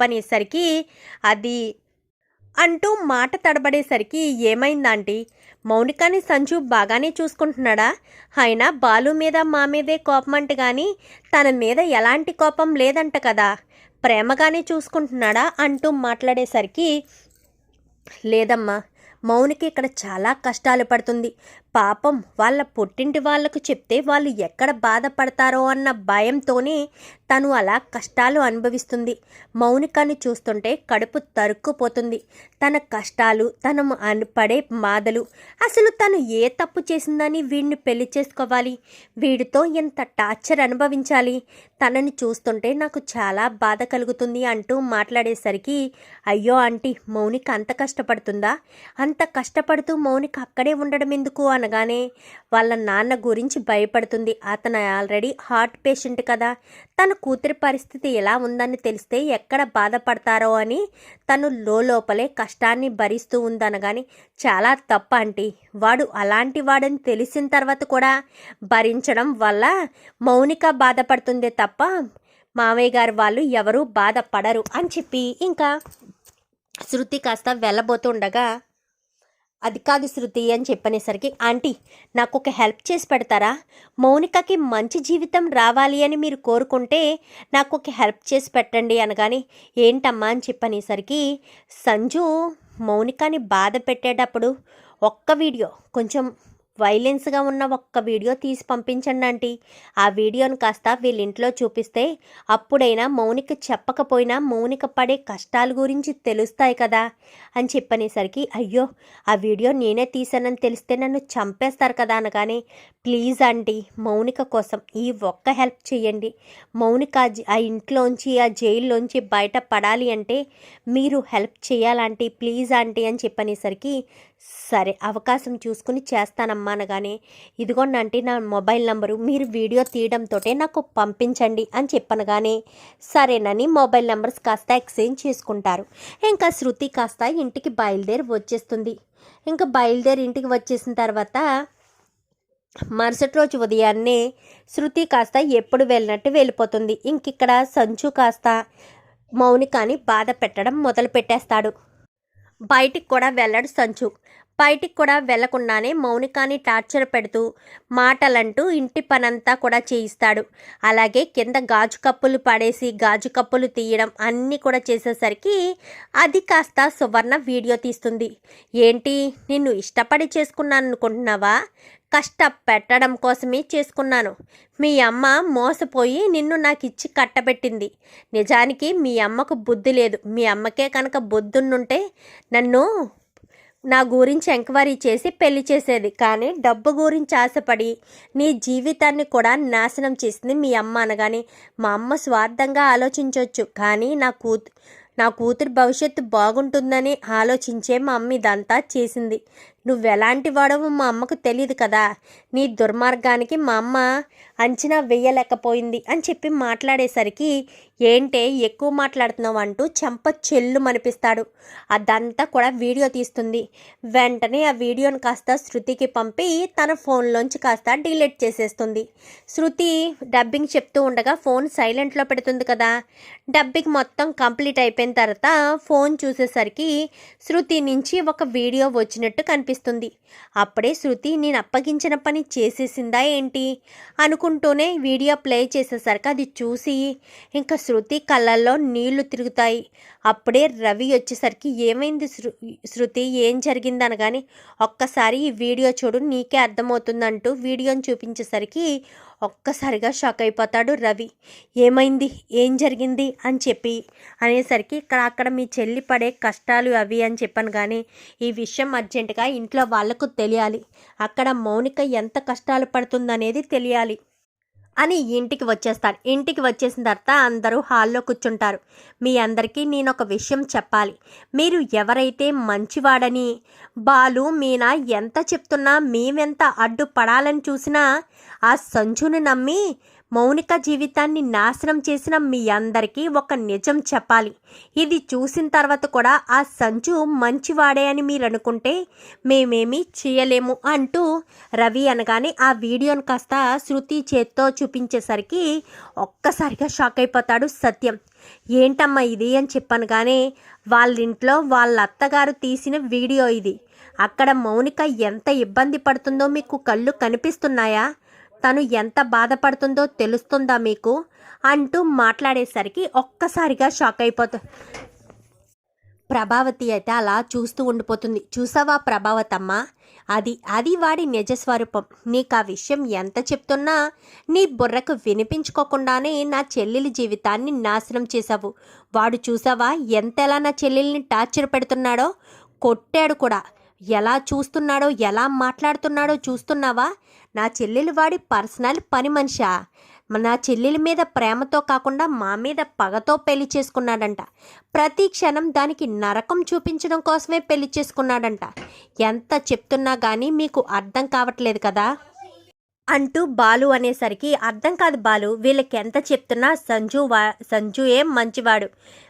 పనేసరికి అది అంటూ మాట తడబడేసరికి ఏమైందాంటీ? మౌనికాని సంజు బాగానే చూసుకుంటున్నాడా? అయినా బాలు మీద మా మీదే కోపం కానీ తన మీద ఎలాంటి కోపం లేదంట కదా. ప్రేమగానే చూసుకుంటున్నాడా అంటూ మాట్లాడేసరికి లేదమ్మా మౌనికి ఇక్కడ చాలా కష్టాలు పడుతుంది. పాపం వాళ్ళ పుట్టింటి వాళ్ళకు చెప్తే వాళ్ళు ఎక్కడ బాధపడతారో అన్న భయంతోనే తను అలా కష్టాలు అనుభవిస్తుంది. మౌనికాన్ని చూస్తుంటే కడుపు తరుక్కుపోతుంది. తన కష్టాలు తను పడే బాధలు అసలు తను ఏ తప్పు చేసిందని వీడిని పెళ్ళి చేసుకోవాలి? వీడితో ఎంత టార్చర్ అనుభవించాలి? తనని చూస్తుంటే నాకు చాలా బాధ కలుగుతుంది అంటూ మాట్లాడేసరికి అయ్యో ఆంటీ మౌనిక అంత కష్టపడుతుందా? అంత కష్టపడుతూ మౌనిక అక్కడే ఉండడం ఎందుకు అనగానే వాళ్ళ నాన్న గురించి భయపడుతుంది. అతను ఆల్రెడీ హార్ట్ పేషెంట్ కదా. తను కూతురి పరిస్థితి ఎలా ఉందని తెలిస్తే ఎక్కడ బాధపడతారో అని తను లోపలే కష్టాన్ని భరిస్తూ ఉందనగాని చాలా తప్ప అంటీ వాడు అలాంటి వాడని తెలిసిన తర్వాత కూడా భరించడం వల్ల మౌనిక బాధపడుతుందే తప్ప మామయ్య గారు వాళ్ళు ఎవరూ బాధపడరు అని చెప్పి ఇంకా శృతి కాస్త వెళ్ళబోతుండగా అది కాదు శృతి అని చెప్పనేసరికి ఆంటీ నాకు ఒక హెల్ప్ చేసి పెడతారా? మౌనికకి మంచి జీవితం రావాలి అని మీరు కోరుకుంటే నాకు ఒక హెల్ప్ చేసి పెట్టండి అనగానే ఏంటమ్మా? అని చెప్పనేసరికి సంజు మౌనికని బాధ పెట్టేటప్పుడు ఒక్క వీడియో కొంచెం వైలెన్స్గా ఉన్న ఒక్క వీడియో తీసి పంపించండి ఆంటీ. ఆ వీడియోను కాస్త వీళ్ళింట్లో చూపిస్తే అప్పుడైనా మౌనిక చెప్పకపోయినా మౌనిక పడే కష్టాల గురించి తెలుస్తాయి కదా అని చెప్పనేసరికి అయ్యో ఆ వీడియో నేనే తీసానని తెలిస్తే నన్ను చంపేస్తారు కదా అనగానే ప్లీజ్ ఆంటీ మౌనిక కోసం ఈ ఒక్క హెల్ప్ చేయండి మౌనిక ఆ ఇంట్లోంచి ఆ జైల్లోంచి బయట పడాలి అంటే మీరు హెల్ప్ చేయాలంటీ ప్లీజ్ ఆంటీ అని చెప్పనేసరికి సరే అవకాశం చూసుకుని చేస్తానమ్మా. అనగానే ఇదిగోండి ఆంటీ నా మొబైల్ నంబరు మీరు వీడియో తీయడంతో నాకు పంపించండి అని చెప్పనగానే సరేనని మొబైల్ నెంబర్స్ కాస్త ఎక్స్చేంజ్ చేసుకుంటారు. ఇంకా శృతి కాస్త ఇంటికి బయలుదేరి వచ్చేస్తుంది. ఇంకా బయలుదేరి ఇంటికి వచ్చేసిన తర్వాత మరుసటి రోజు ఉదయాన్నే శృతి కాస్త ఎప్పుడు వెళ్ళినట్టు వెళ్ళిపోతుంది. ఇంకిక్కడ సంచు కాస్త మౌనికాని బాధ పెట్టడం మొదలు పెట్టేస్తాడు బయటికి కూడా వెళ్ళడు సంచు. బయటికి కూడా వెళ్ళకుండానే మౌనికాని టార్చర్ పెడుతూ మాటలంటూ ఇంటి పనంతా కూడా చేయిస్తాడు. అలాగే కింద గాజు కప్పులు పడేసి గాజు కప్పులు తీయడం అన్నీ కూడా చేసేసరికి అది కాస్త సువర్ణ వీడియో తీస్తుంది. ఏంటి నిన్ను ఇష్టపడి చేసుకున్నాను అనుకుంటున్నావా కష్ట పెట్టడం కోసమే చేసుకున్నాను. మీ అమ్మ మోసపోయి నిన్ను నాకు ఇచ్చి కట్టబెట్టింది. నిజానికి మీ అమ్మకు బుద్ధి లేదు. మీ అమ్మకే కనుక బుద్ధున్నుంటే నన్ను నా గురించి ఎంక్వైరీ చేసి పెళ్ళి చేసేది. కానీ డబ్బు గురించి ఆశపడి నీ జీవితాన్ని కూడా నాశనం చేసింది మీ అమ్మ అనగానే మా అమ్మ స్వార్థంగా ఆలోచించవచ్చు కానీ నా కూతు నా కూతురి భవిష్యత్తు బాగుంటుందని ఆలోచించే మా అమ్మ ఇదంతా చేసింది. నువ్వెలాంటి వాడవో మా అమ్మకు తెలియదు కదా. నీ దుర్మార్గానికి మా అమ్మ అంచనా వేయలేకపోయింది అని చెప్పి మాట్లాడేసరికి ఏంటే ఎక్కువ మాట్లాడుతున్నావు అంటూ చెంప చెల్లు మనిపిస్తాడు అదంతా కూడా వీడియో తీస్తుంది. వెంటనే ఆ వీడియోని కాస్త శృతికి పంపి తన ఫోన్లోంచి కాస్త డిలీట్ చేసేస్తుంది. శృతి డబ్బింగ్ చెప్తూ ఉండగా ఫోన్ సైలెంట్లో పెడుతుంది కదా. డబ్బింగ్ మొత్తం కంప్లీట్ అయిపోయిన తర్వాత ఫోన్ చూసేసరికి శృతి నుంచి ఒక వీడియో వచ్చినట్టు కనిపిస్తుంది. అప్పుడే శృతి నేను అప్పగించిన పని చేసేసిందా ఏంటి? అనుకుంటూనే వీడియో ప్లే చేసేసరికి అది చూసి ఇంకా శృతి కళ్ళల్లో నీళ్ళు తిరుగుతాయి. అప్పుడే రవి వచ్చేసరికి ఏమైంది శృ శృతి? ఏం జరిగింది ఒక్కసారి ఈ వీడియో చూడు నీకే అర్థమవుతుందంటూ వీడియోని చూపించేసరికి ఒక్కసారిగా షాక్ అయిపోతాడు రవి. ఏమైంది? ఏం జరిగింది? అని చెప్పి అనేసరికి ఇక్కడ అక్కడ మీ చెల్లి పడే కష్టాలు అవి అని చెప్పాను కానీ ఈ విషయం అర్జెంటుగా ఇంట్లో వాళ్ళకు తెలియాలి. అక్కడ మౌనిక ఎంత కష్టాలు పడుతుందనేది తెలియాలి. అని ఇంటికి వచ్చేస్తాడు. ఇంటికి వచ్చేసిన తర్వాత అందరూ హాల్లో కూర్చుంటారు. మీ అందరికీ నేను ఒక విషయం చెప్పాలి. మీరు ఎవరైతే మంచివాడని బాలు మీనా ఎంత చెప్తున్నా మేమెంత అడ్డుపడాలని చూసినా ఆ సంజుని నమ్మి మౌనిక జీవితాన్ని నాశనం చేసిన మీ అందరికీ ఒక నిజం చెప్పాలి. ఇది చూసిన తర్వాత కూడా ఆ సంచు మంచివాడే అని మీరు అనుకుంటే మేమేమీ చేయలేము అంటూ రవి అనగానే ఆ వీడియోని కాస్త శృతి చేత్తో చూపించేసరికి ఒక్కసారిగా షాక్ అయిపోతాడు సత్యం. ఏంటమ్మా ఇది అని చెప్పాను కానీ వాళ్ళ ఇంట్లో వాళ్ళ అత్తగారు తీసిన వీడియో ఇది. అక్కడ మౌనిక ఎంత ఇబ్బంది పడుతుందో మీకు కళ్ళు కనిపిస్తున్నాయా? తను ఎంత బాధపడుతుందో తెలుస్తుందా మీకు? అంటూ మాట్లాడేసరికి ఒక్కసారిగా షాక్ అయిపోతుంది ప్రభావతి అయితే అలా చూస్తూ ఉండిపోతుంది. చూసావా ప్రభావతమ్మ? అది అది వాడి నిజస్వరూపం. నీకు ఆ విషయం ఎంత చెప్తున్నా నీ బుర్రకు వినిపించుకోకుండానే నా చెల్లెలి జీవితాన్ని నాశనం చేశావు. వాడు చూసావా ఎంతెలా నా చెల్లెల్ని టార్చర్ పెడుతున్నాడో? కొట్టాడు కూడా. ఎలా చూస్తున్నాడో ఎలా మాట్లాడుతున్నాడో చూస్తున్నావా? నా చెల్లెలు వాడి పర్సనల్ పని మనిషా. నా చెల్లెల మీద ప్రేమతో కాకుండా మా మీద పగతో పెళ్ళి చేసుకున్నాడంట. ప్రతి క్షణం దానికి నరకం చూపించడం కోసమే పెళ్ళి చేసుకున్నాడంట. ఎంత చెప్తున్నా కానీ మీకు అర్థం కావట్లేదు కదా? అంటూ బాలు అనేసరికి అర్థం కాదు బాలు వీళ్ళకి ఎంత చెప్తున్నా సంజు వా సంజు ఏం మంచివాడు.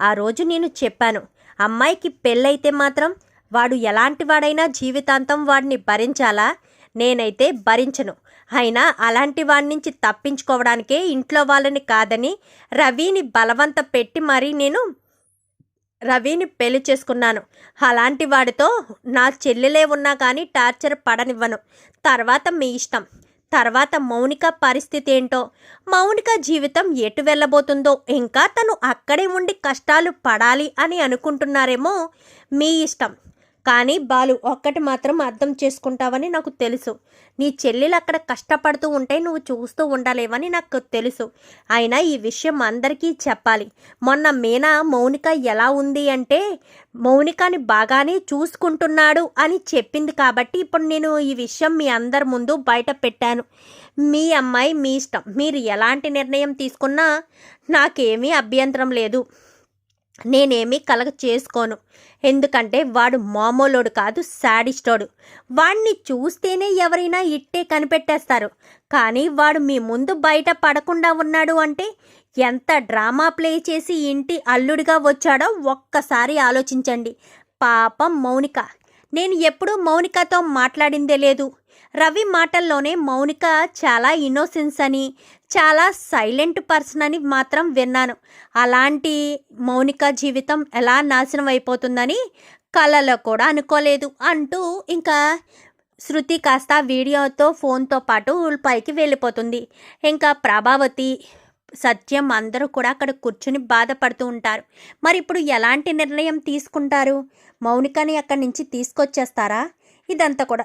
ఆ రోజు నేను చెప్పాను. అమ్మాయికి పెళ్ళైతే మాత్రం వాడు ఎలాంటి వాడైనా జీవితాంతం వాడిని భరించాలా? నేనైతే భరించను. అయినా అలాంటి వాడి నుంచి తప్పించుకోవడానికే ఇంట్లో వాళ్ళని కాదని రవిని బలవంత పెట్టి మరీ నేను రవిని పెళ్ళి చేసుకున్నాను. అలాంటి వాడితో నా చెల్లెలే ఉన్నా కానీ టార్చర్ పడనివ్వను. తర్వాత మీ ఇష్టం. తర్వాత మౌనిక పరిస్థితి ఏంటో? మౌనిక జీవితం ఎటు వెళ్ళబోతుందో? ఇంకా తను అక్కడే ఉండి కష్టాలు పడాలి అని అనుకుంటున్నారేమో మీ ఇష్టం. కానీ బాలు ఒక్కటి మాత్రం అర్థం చేసుకుంటావని నాకు తెలుసు. నీ చెల్లెలు అక్కడ కష్టపడుతూ ఉంటే నువ్వు చూస్తూ ఉండలేవని నాకు తెలుసు. అయినా ఈ విషయం అందరికీ చెప్పాలి. మొన్న మీనా మౌనిక ఎలా ఉంది అంటే మౌనికని బాగానే చూసుకుంటున్నాడు అని చెప్పింది కాబట్టి ఇప్పుడు నేను ఈ విషయం మీ అందరి ముందు బయట పెట్టాను. మీ అమ్మాయి మీ ఇష్టం. మీరు ఎలాంటి నిర్ణయం తీసుకున్నా నాకేమీ అభ్యంతరం లేదు. నేనేమీ కలగ చేసుకోను. ఎందుకంటే వాడు మామూలోడు కాదు శాడిస్టోడు. వాడిని చూస్తేనే ఎవరైనా ఇట్టే కనిపెట్టేస్తారు. కానీ వాడు మీ ముందు బయట పడకుండా ఉన్నాడు అంటే ఎంత డ్రామా ప్లే చేసి ఇంటి అల్లుడిగా వచ్చాడో ఒక్కసారి ఆలోచించండి. పాపం మౌనిక. నేను ఎప్పుడూ మౌనికతో మాట్లాడిందే లేదు. రవి మాటల్లోనే మౌనిక చాలా ఇన్నోసెన్స్ అని చాలా సైలెంట్ పర్సన్ అని మాత్రం విన్నాను. అలాంటి మౌనిక జీవితం ఎలా నాశనం అయిపోతుందని కళలో కూడా అనుకోలేదు అంటూ ఇంకా శృతి కాస్త వీడియోతో ఫోన్తో పాటు పైకి వెళ్ళిపోతుంది. ఇంకా ప్రభావతి సత్యం అందరూ కూడా అక్కడ కూర్చుని బాధపడుతూ ఉంటారు. మరి ఇప్పుడు ఎలాంటి నిర్ణయం తీసుకుంటారు? మౌనికని అక్కడి నుంచి తీసుకొచ్చేస్తారా? ఇదంతా కూడా